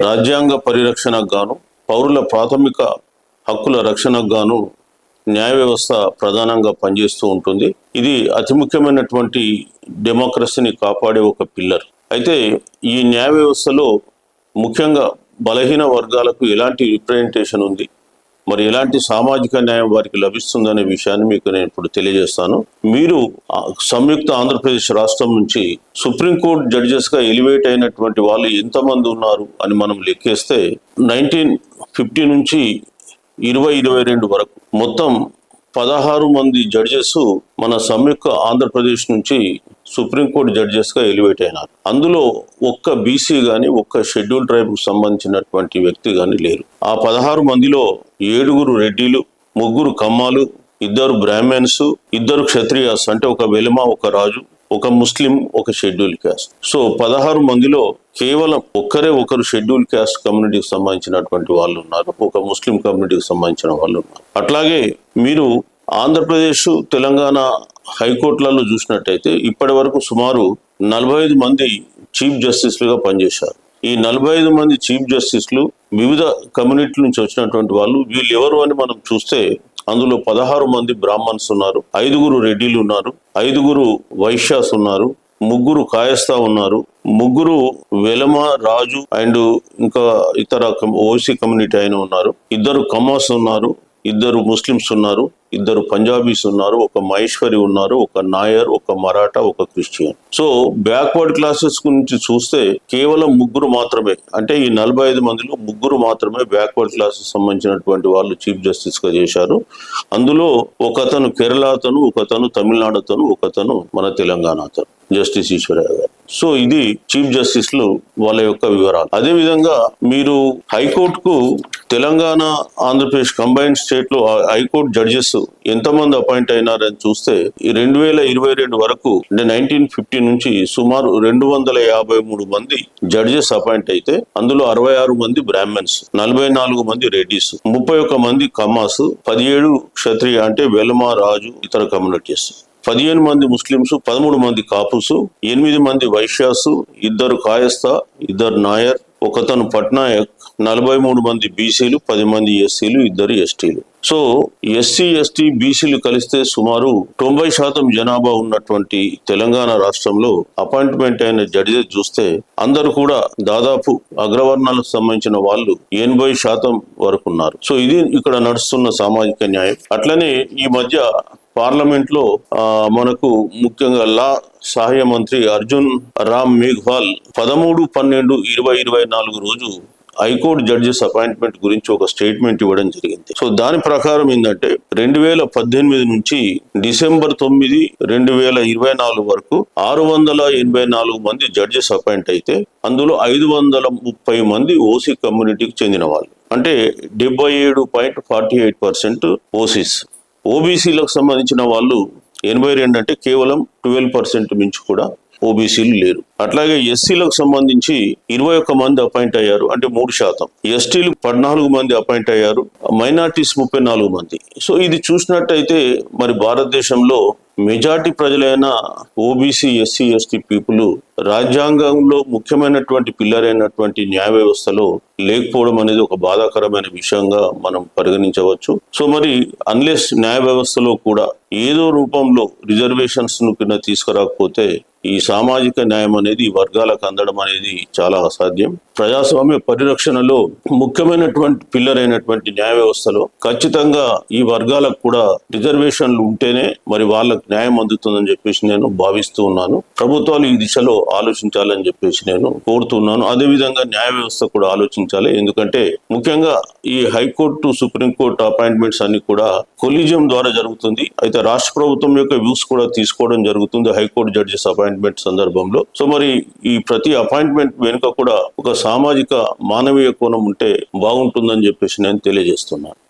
రాజ్యాంగ పరిరక్షణకు గాను పౌరుల ప్రాథమిక హక్కుల రక్షణకు గాను న్యాయ వ్యవస్థ ప్రధానంగా పనిచేస్తూ ఉంటుంది. ఇది అతి ముఖ్యమైనటువంటి డెమోక్రసీని కాపాడే ఒక పిల్లర్. అయితే ఈ న్యాయ వ్యవస్థలో ముఖ్యంగా బలహీన వర్గాలకు ఎలాంటి రిప్రజెంటేషన్ ఉంది? మరి ఎలాంటి సామాజిక న్యాయం వారికి లభిస్తుందనే విషయాన్ని మీకు నేను ఇప్పుడు తెలియజేస్తాను. మీరు సంయుక్త ఆంధ్రప్రదేశ్ రాష్ట్రం నుంచి సుప్రీంకోర్టు జడ్జెస్గా ఎలివేట్ అయినటువంటి వాళ్ళు ఎంతమంది ఉన్నారు అని మనం లెక్కేస్తే నైన్టీన్ ఫిఫ్టీ నుంచి ఇరవై ఇరవై రెండు వరకు మొత్తం పదహారు మంది జడ్జెస్ మన సంయుక్త ఆంధ్రప్రదేశ్ నుంచి సుప్రీంకోర్టు జడ్జెస్గా ఎలివేట్ అయినారు. అందులో ఒక్క బీసీ గాని ఒక్క షెడ్యూల్ ట్రైబ్కు సంబంధించినటువంటి వ్యక్తి గాని లేరు. ఆ పదహారు మందిలో ఏడుగురు రెడ్డిలు ముగ్గురు కమ్మాలు ఇద్దరు బ్రాహ్మణ్స్ ఇద్దరు క్షత్రియాస్ అంటే ఒక వెలిమ ఒక రాజు ఒక ముస్లిం ఒక షెడ్యూల్ క్యాస్ట్. సో పదహారు మందిలో కేవలం ఒక్కరే ఒకరు షెడ్యూల్ క్యాస్ట్ కమ్యూనిటీకి సంబంధించినటువంటి వాళ్ళు ఉన్నారు. ఒక ముస్లిం కమ్యూనిటీకి సంబంధించిన వాళ్ళు ఉన్నారు. అట్లాగే మీరు ఆంధ్రప్రదేశ్ తెలంగాణ హైకోర్టులలో చూసినట్టయితే ఇప్పటి వరకు సుమారు నలభై ఐదు మంది చీఫ్ జస్టిస్లుగా పనిచేశారు. ఈ నలభై ఐదు మంది చీఫ్ జస్టిస్లు వివిధ కమ్యూనిటీ నుంచి వచ్చినటువంటి వాళ్ళు వీళ్ళు ఎవరు అని మనం చూస్తే అందులో పదహారు మంది బ్రాహ్మణ్స్ ఉన్నారు ఐదుగురు రెడ్డిలు ఉన్నారు ఐదుగురు వైశ్యాస్ ఉన్నారు ముగ్గురు కాయస్తా ఉన్నారు ముగ్గురు వెలమ రాజు అండ్ ఇంకా ఇతర ఓసీ కమ్యూనిటీ అయిన ఉన్నారు. ఇద్దరు కమాస్ ఉన్నారు ఇద్దరు ముస్లిమ్స్ ఉన్నారు ఇద్దరు పంజాబీస్ ఉన్నారు ఒక మహేశ్వరి ఉన్నారు ఒక నాయర్ ఒక మరాఠా ఒక క్రిస్టియన్. సో బ్యాక్వర్డ్ క్లాసెస్ గురించి చూస్తే కేవలం ముగ్గురు మాత్రమే అంటే ఈ నలభై ఐదు మందిలో ముగ్గురు మాత్రమే బ్యాక్వర్డ్ క్లాసెస్ సంబంధించినటువంటి వాళ్ళు చీఫ్ జస్టిస్గా చేశారు. అందులో ఒకతను కేరళ అతను ఒకతను తమిళనాడు అతను ఒకతను మన తెలంగాణ అతను జస్టిస్ ఈశ్వరరావు గారు. సో ఇది చీఫ్ జస్టిస్లు వాళ్ళ యొక్క వివరాలు. అదే విధంగా మీరు హైకోర్టుకు తెలంగాణ ఆంధ్రప్రదేశ్ కంబైన్డ్ స్టేట్లో హైకోర్టు జడ్జెస్ ఎంతమంది అపాయింట్ అయినారని చూస్తే ఈ రెండు వేల ఇరవై రెండు వరకు అంటే నైన్టీన్ ఫిఫ్టీ నుంచి సుమారు రెండు వందల యాభై మూడు మంది జడ్జెస్ అపాయింట్ అయితే అందులో అరవై ఆరు మంది బ్రాహ్మణ్స్ నలభై నాలుగు మంది రెడ్డిస్ ముప్పై ఒక్క మంది కమాస్ పదిహేడు క్షత్రియ అంటే వెలమ రాజు ఇతర కమ్యూనిటీస్ పదిహేను మంది ముస్లింస్ పదమూడు మంది కాపుసు ఎనిమిది మంది వైశ్యాసు ఇద్దరు కాయస్థ ఇద్దరు నాయర్ ఒకతను పట్నాయక్ నలభై మూడు మంది బీసీలు పది మంది ఎస్సీలు ఇద్దరు ఎస్టీలు. సో ఎస్సీ ఎస్టీ బీసీలు కలిస్తే సుమారు తొంభై శాతం జనాభా ఉన్నటువంటి తెలంగాణ రాష్ట్రంలో అపాయింట్మెంట్ అయిన జడ్జెస్ చూస్తే అందరూ కూడా దాదాపు అగ్రవర్ణాలకు సంబంధించిన వాళ్ళు ఎనభై శాతం వరకు ఉన్నారు. సో ఇది ఇక్కడ నడుస్తున్న సామాజిక న్యాయం. అట్లనే ఈ మధ్య పార్లమెంట్లో మనకు ముఖ్యంగా లా సహాయ మంత్రి అర్జున్ రామ్ మేఘ్వాల్ పదమూడు పన్నెండు ఇరవై ఇరవై నాలుగు రోజు హైకోర్టు జడ్జెస్ అపాయింట్మెంట్ గురించి ఒక స్టేట్మెంట్ ఇవ్వడం జరిగింది. సో దాని ప్రకారం ఏంటంటే రెండు వేల పద్దెనిమిది నుంచి డిసెంబర్ తొమ్మిది రెండు వేల ఇరవై నాలుగు వరకు ఆరు వందల ఎనభై నాలుగు మంది జడ్జెస్ అపాయింట్ అయితే అందులో ఐదు వందల ముప్పై మంది ఓసీ కమ్యూనిటీకి చెందిన వాళ్ళు. అంటే డెబ్బై ఏడు point forty eight percent OCs. ఓబీసీలకు సంబంధించిన వాళ్ళు ఎనభై రెండు అంటే కేవలం ట్వెల్వ్ పర్సెంట్ మించి కూడా ఓబీసీలు లేరు. అట్లాగే ఎస్సీలకు సంబంధించి ఇరవై ఒక్క మంది అపాయింట్ అయ్యారు అంటే మూడు శాతం. ఎస్టీలు పద్నాలుగు మంది అపాయింట్ అయ్యారు మైనార్టీస్ ముప్పై నాలుగు మంది. సో ఇది చూసినట్టయితే మరి భారతదేశంలో మెజార్టీ ప్రజలైన ఓబీసీ ఎస్సీ ఎస్టీ పీపుల్ రాజ్యాంగంలో ముఖ్యమైనటువంటి పిల్లర్ అయినటువంటి న్యాయ వ్యవస్థలో లేకపోవడం అనేది ఒక బాధాకరమైన విషయంగా మనం పరిగణించవచ్చు. సో మరి అన్లెస్ న్యాయ వ్యవస్థలో కూడా ఏదో రూపంలో రిజర్వేషన్స్ను కింద తీసుకురాకపోతే ఈ సామాజిక న్యాయం అనేది వర్గాలకు అందడం అనేది చాలా అసాధ్యం. ప్రజాస్వామ్య పరిరక్షణలో ముఖ్యమైనటువంటి పిల్లర్ అయినటువంటి న్యాయ వ్యవస్థలో ఖచ్చితంగా ఈ వర్గాలకు కూడా రిజర్వేషన్లు ఉంటేనే మరి వాళ్ళకు న్యాయం అందుతుందని చెప్పేసి నేను భావిస్తూ ఉన్నాను. ప్రభుత్వాలు ఈ దిశలో ఆలోచించాలని చెప్పేసి నేను కోరుతున్నాను. అదే విధంగా న్యాయ వ్యవస్థ కూడా ఆలోచించాలి. ఎందుకంటే ముఖ్యంగా ఈ హైకోర్టు సుప్రీంకోర్టు అపాయింట్మెంట్స్ అన్ని కూడా కొలీజియం ద్వారా జరుగుతుంది. అయితే రాష్ట్ర ప్రభుత్వం యొక్క వ్యూస్ కూడా తీసుకోవడం జరుగుతుంది హైకోర్టు జడ్జెస్ అపాయింట్మెంట్ సందర్భంలో. సో మరి ఈ ప్రతి అపాయింట్మెంట్ వెనుక కూడా ఒక సామాజిక మానవీయ కోణం ఉంటే బాగుంటుందని చెప్పేసి నేను తెలియజేస్తున్నాను